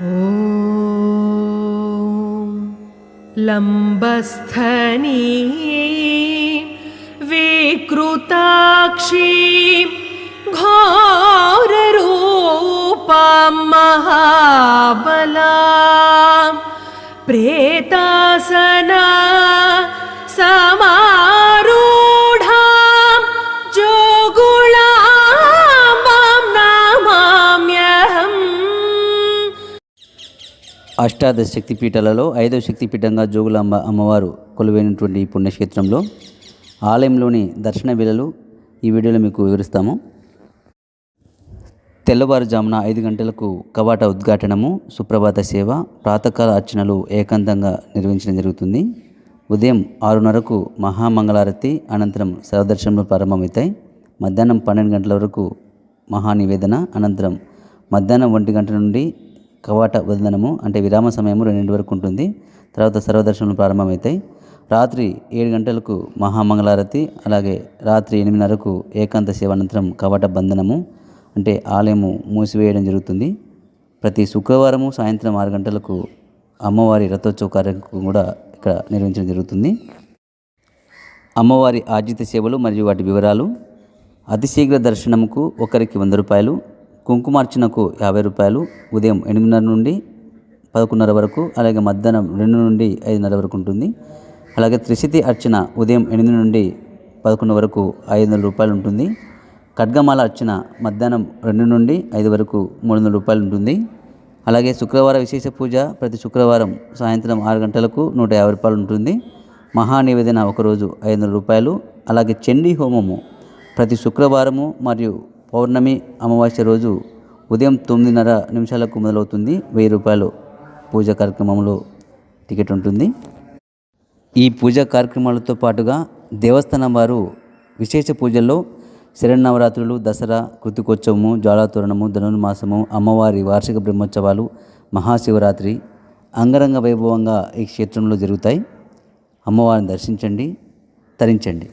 ॐ लम्बस्थनी विकृताक्षीं घोररूपां महाबलां प्रेतासना అష్టాదశ శక్తిపీఠాలలో ఐదవ శక్తిపీఠంగా జోగులాంబ అమ్మవారు కొలువైనటువంటి ఈ పుణ్యక్షేత్రంలో ఆలయంలోని దర్శన వేళలు ఈ వీడియోలో మీకు వివరిస్తాము. తెల్లవారుజామున ఐదు గంటలకు కవాట ఉద్ఘాటనము సుప్రభాత సేవ ప్రాతకాల అర్చనలు ఏకాంతంగా నిర్వహించడం జరుగుతుంది. ఉదయం ఆరున్నరకు మహామంగళారతి అనంతరం సర్వదర్శనలు ప్రారంభమవుతాయి. మధ్యాహ్నం పన్నెండు గంటల వరకు మహానివేదన అనంతరం మధ్యాహ్నం ఒంటి గంట నుండి కవాట వందనము అంటే విరామ సమయము రెండింటి వరకు ఉంటుంది. తర్వాత సర్వదర్శనం ప్రారంభమవుతాయి. రాత్రి ఏడు గంటలకు మహామంగళారతి అలాగే రాత్రి ఎనిమిదిన్నరకు ఏకాంత సేవ అనంతరం కవాట బంధనము అంటే ఆలయము మూసివేయడం జరుగుతుంది. ప్రతి శుక్రవారము సాయంత్రం ఆరు గంటలకు అమ్మవారి రథోత్సవ కార్యక్రమం కూడా ఇక్కడ నిర్వహించడం జరుగుతుంది. అమ్మవారి ఆర్జిత సేవలు మరియు వాటి వివరాలు అతిశీఘ్ర దర్శనముకు ఒకరికి వంద రూపాయలు కుంకుమార్చనకు యాభై రూపాయలు ఉదయం ఎనిమిదిన్నర నుండి పదకొండున్నర వరకు అలాగే మధ్యాహ్నం రెండు నుండి ఐదున్నర వరకు ఉంటుంది. అలాగే త్రిశతి అర్చన ఉదయం ఎనిమిది నుండి పదకొండు వరకు ఐదు వందల రూపాయలు ఉంటుంది. ఖడ్గమాల అర్చన మధ్యాహ్నం రెండు నుండి ఐదు వరకు మూడు వందల రూపాయలు ఉంటుంది. అలాగే శుక్రవార విశేష పూజ ప్రతి శుక్రవారం సాయంత్రం ఆరు గంటలకు నూట యాభై రూపాయలు ఉంటుంది. మహానివేదన ఒకరోజు ఐదు వందల రూపాయలు. అలాగే చండీ హోమము ప్రతి శుక్రవారము మరియు పౌర్ణమి అమావాస్య రోజు ఉదయం తొమ్మిదిన్నర నిమిషాలకు మొదలవుతుంది. వెయ్యి రూపాయలు పూజ కార్యక్రమంలో టికెట్ ఉంటుంది. ఈ పూజా కార్యక్రమాలతో పాటుగా దేవస్థానం వారు విశేష పూజల్లో శరణవరాత్రులు దసరా కృతికోత్సవము జ్వాలాతోరణము ధనుర్మాసము అమ్మవారి వార్షిక బ్రహ్మోత్సవాలు మహాశివరాత్రి అంగరంగ వైభవంగా ఈ క్షేత్రంలో జరుగుతాయి. అమ్మవారిని దర్శించండి తరించండి.